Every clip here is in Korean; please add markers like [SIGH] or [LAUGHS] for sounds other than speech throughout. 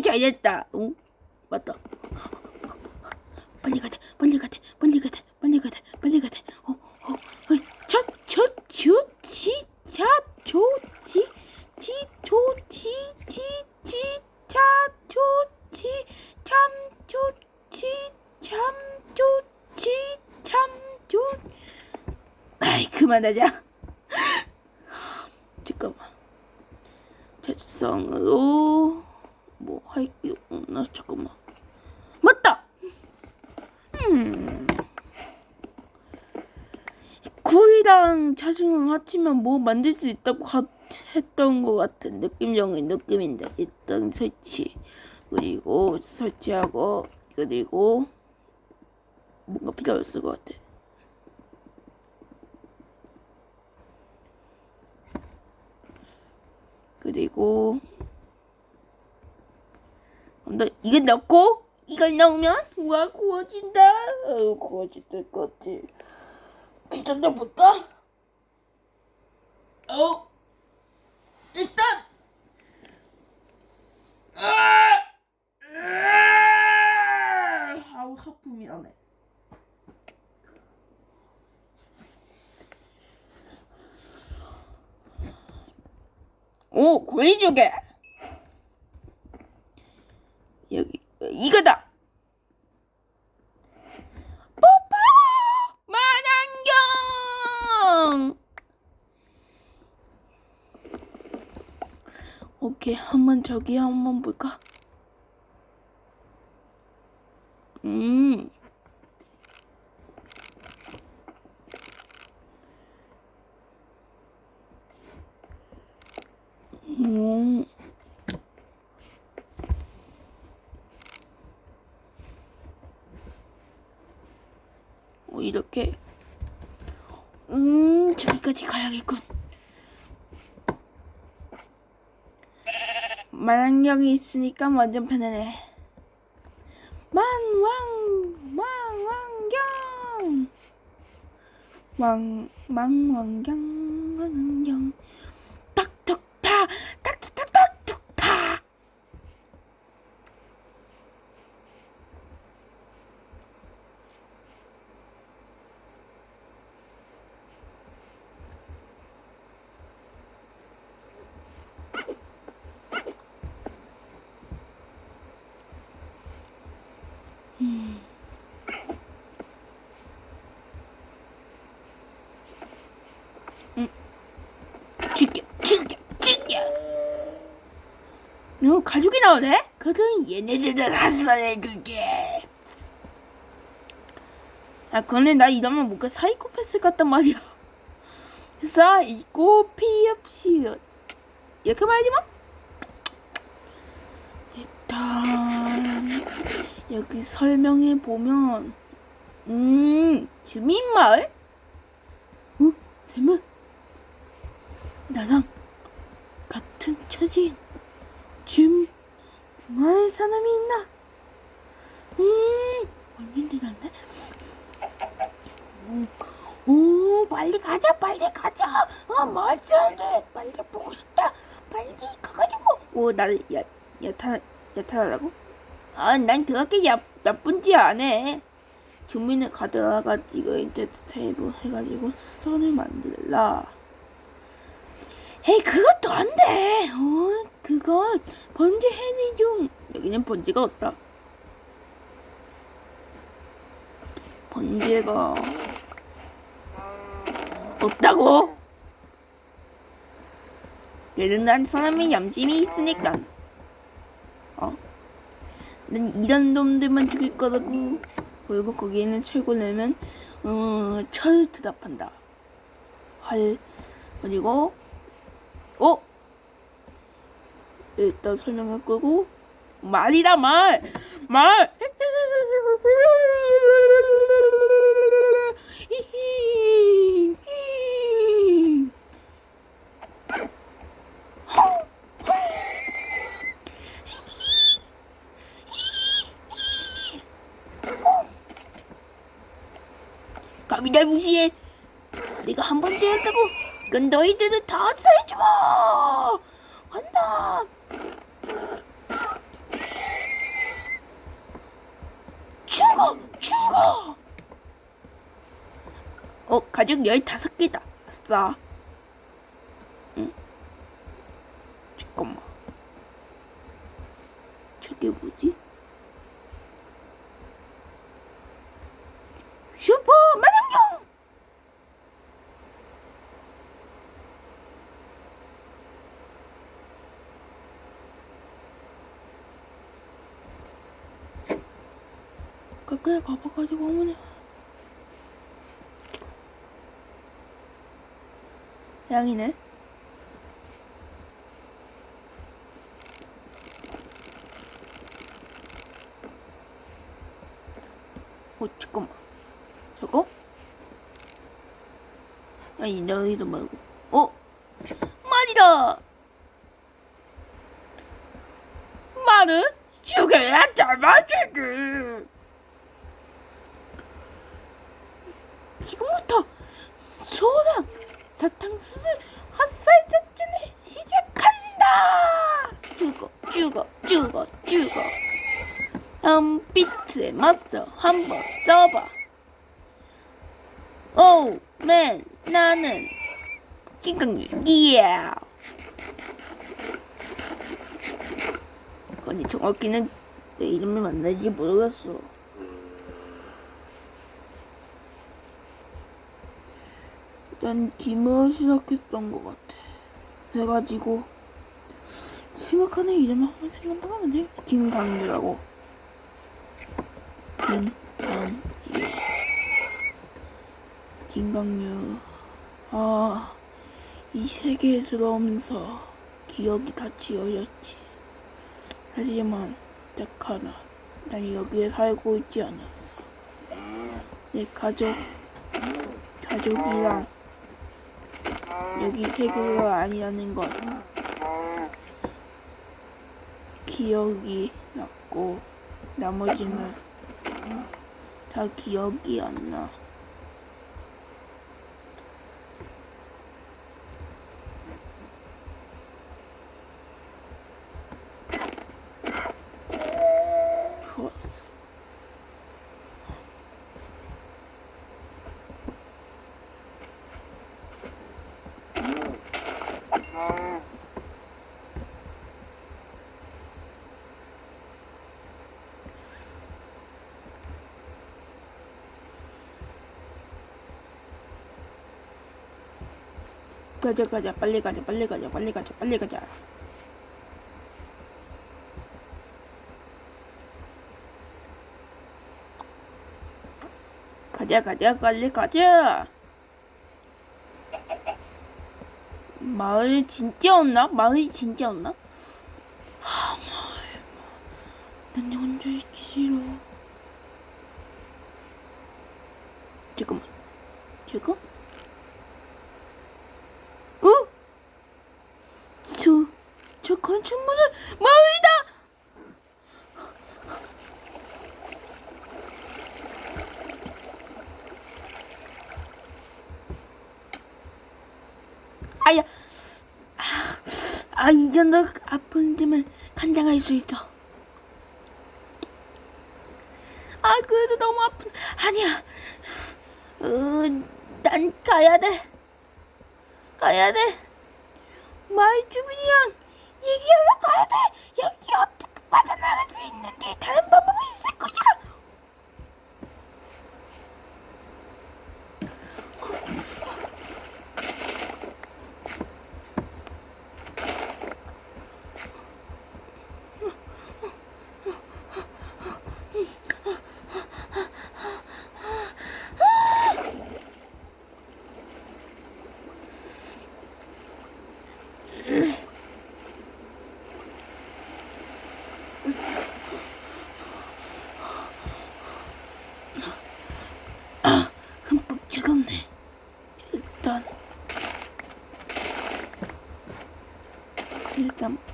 잘했다. 어? 맞다. 빨리 가자. 빨리 가자. 빨리 가자. 빨리 가자. 빨리 가자. 어, 어, 어이. 첫, 첫, 주, 지, 자, 조, 지, 지, 조, 지, 지, 지, 자, 조, 지, 참, 조, 지, 참, 조, 지, 참, 조. 아이, 그만하자. [LAUGHS] 잠깐만. 자주성으로 뭐 할 게. 없나 잠깐만. 맞다! 음. 구이랑 자주성 합치면 뭐 만들 수 있다고 하, 했던 것 같은 느낌적인 느낌인데 일단 설치. 그리고 설치하고 그리고 뭔가 필요했을 것 같아. 그리고 나 이게 넣고 이걸 넣으면 와 구워진다. 어, 구워질 것 같아. 기다려 볼까? 어 일단 아! 아! 아우 하품이 나네. 오 고해조개 여기 이거다 뽀뽀 만안경 오케이 한번 저기 한번 볼까? 음. 음. 어, 이렇게. 음 저기까지 가야겠군 만왕령이 있으니까 완전 편하네 만왕 망왕경. 왕 망왕경 왕경 탁툭타 탁탁탁탁툭타 죽여 죽여 죽여 어 가죽이 나오네? 그건 얘네들을 그게. 아 그런데 나 이러면 뭔가 사이코패스 같단 말이야. 사이코피읍시읒 이렇게 말하지 마. 일단 여기 설명해 보면 음 주민 마을? 어? 설마? 나랑 같은 처지인 줌 마을 사람이 있나? 음, 언니들 났네. 음, 오, 빨리 가자, 빨리 가자. 어, 사람들 빨리 보고 싶다. 빨리 가가지고. 오, 나를 야, 야타, 야타라고? 아, 난 그렇게 야, 나쁜지 안 해. 주민을 가져다가 이거 인터넷 테이블 해가지고 선을 만들라. 에이 그것도 안 돼. 어 그건 번지 해니 중 여기는 번지가 없다. 번지가 없다고? 얘는 난 사람의 염심이 있으니까. 어? 난 이런 놈들만 죽일 거라고. 그리고 거기에는 철고 내면 어, 철 대답한다. 헐. 그리고 어? 일단 설명할 거고 말이다 말. 말. 감히 날 무시해. 내가 한 번 때렸다고 그건 너희들은 다 살지 마. 간다 죽어! 죽어! 어, 가죽 15개다. 싸. 응? 잠깐만. 저게 뭐지? 가까이 가봐가지고 어머니. 양이네? 어 잠깐만. 저거? 아니 너희도 말고. 어? 말이다! 말은 죽여야 잡아주지 지금부터 소랑 사탕 수수 핫살 작전을 시작한다. 죽어 죽어 죽어 죽어. 한비트에 맞서 한번 써봐. 오우 맨 나는 김강률이야 아니 정확히는 내 이름을 만날지 모르겠어 난 김을 시작했던 것 같아. 그래가지고 생각하는 이름을 한번 생각하면 돼. 김강규라고. 김강규 김강규 아, 이 세계에 들어오면서 기억이 다 지워졌지. 하지만 딱 하나, 난 여기에 살고 있지 않았어. 내 가족, 가족이랑 여기 세계가 아니라는 건 기억이 났고 나머지는 다 기억이 안 나. 좋았어. 가자 가자. 빨리 가자 빨리 가자 빨리 가자 빨리 가자. 가자 가자 빨리 가자. 마을이 진짜 없나? 마을이 진짜 없나? 하 마을. 난 혼자 있기 싫어. 잠깐만. 잠깐 어? 저, 저 건축물은 마을이다! 아야, 아, 아, 이 정도 아픈 점은 감당할 수 있어. 아, 그래도 너무 아픈, 아니야. 어, 난 가야 돼. 가야 돼. 마을 주민이랑 얘기하러 가야 돼. 여기 어떻게 빠져나갈 수 있는지 다른 방법이 있을 거야.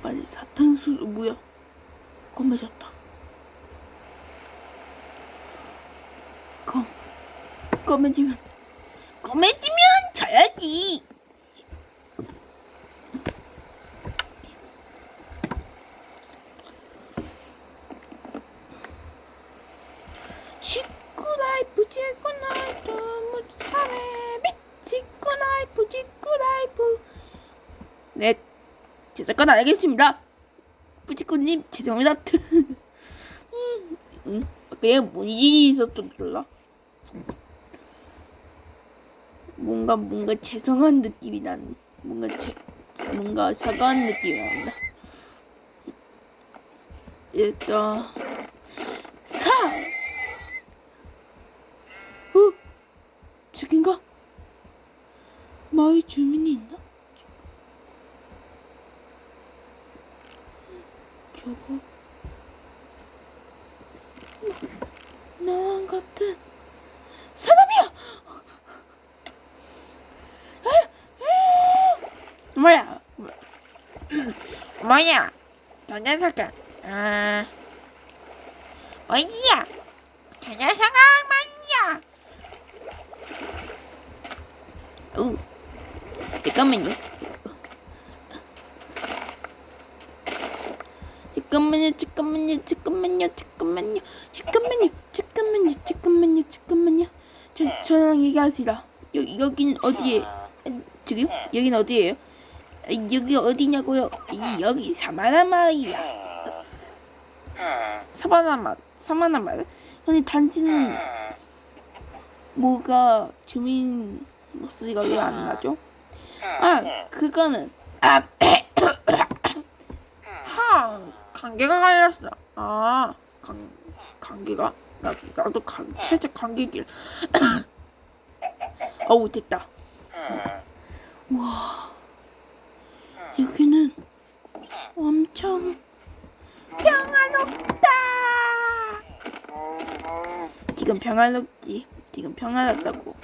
아니 사탕수수 뭐야 껌 맺었다. 껌. 껌 맺으면 껌 맺으면 져야지. 넷 제 사건 알겠습니다. 뿌치코님 죄송합니다. [LAUGHS] 음, 응? 그냥 뭔 일이 있었던 몰라. 뭔가 뭔가 죄송한 느낌이 난 뭔가 제 뭔가 사과한 느낌이 난다. 일단 사. 어? 저긴가? 마을 주민이 있나? 저거 나 같은 사람이야. 뭐야? 뭐야? 저 녀석은 아 어디야? 저 녀석은 말이야. 오, 잠깐만요. 잠깐만요, 잠깐만요, 잠깐만요, 잠깐만요, 잠깐만요, 잠깐만요, 잠깐만요, 잠깐만요. 저 저랑 얘기하시다. 여기 여긴 어디에? 아, 저기요? 여긴 어디예요? 아, 여기 어디냐고요? 이, 여기 사마나 마을이야. 사마나 마을, 사마나 마을. 근데 단지는 뭐가 주민 목소리가 왜 안 나죠? 아, 그거는 아, [COUGHS] 하, 감기가 걸렸어. 아, 감, 감기가 나 나도 감, 살짝 감기길. [COUGHS] 어우 됐다. 와, 여기는 엄청 평화롭다. 지금 평화롭지. 지금 평화롭다고.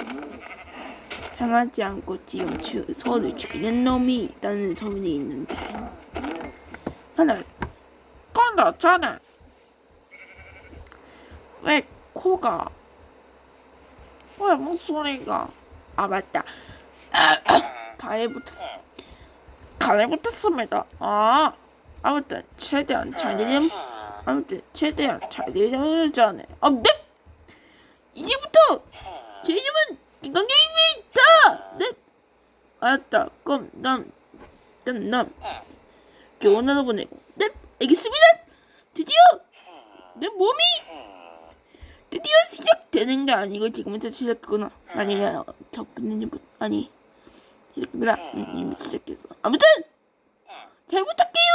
평하지 않고 지금 주, 서울을 죽이는 놈이 있다는 소문이 있는데 하나 건너 자네 왜 코가 왜 목소리가 아 맞다 [COUGHS] 간에 붙었어 간에 붙었습니다 아 아무튼 최대한 잘 되면 아무튼 최대한 잘 되려면 자네 아 네? 이제부터 제 이름은 김강경입니다. 네. 알았다. 그럼 난, 난, 난 하루 보내고. 네, 알겠습니다. 드디어 내 몸이 드디어 시작되는 게 아니고 지금부터 시작했구나. 아니야, 저 끝내는 아니 시작입니다. 음, 이미 시작했어. 아무튼 잘 부탁해요.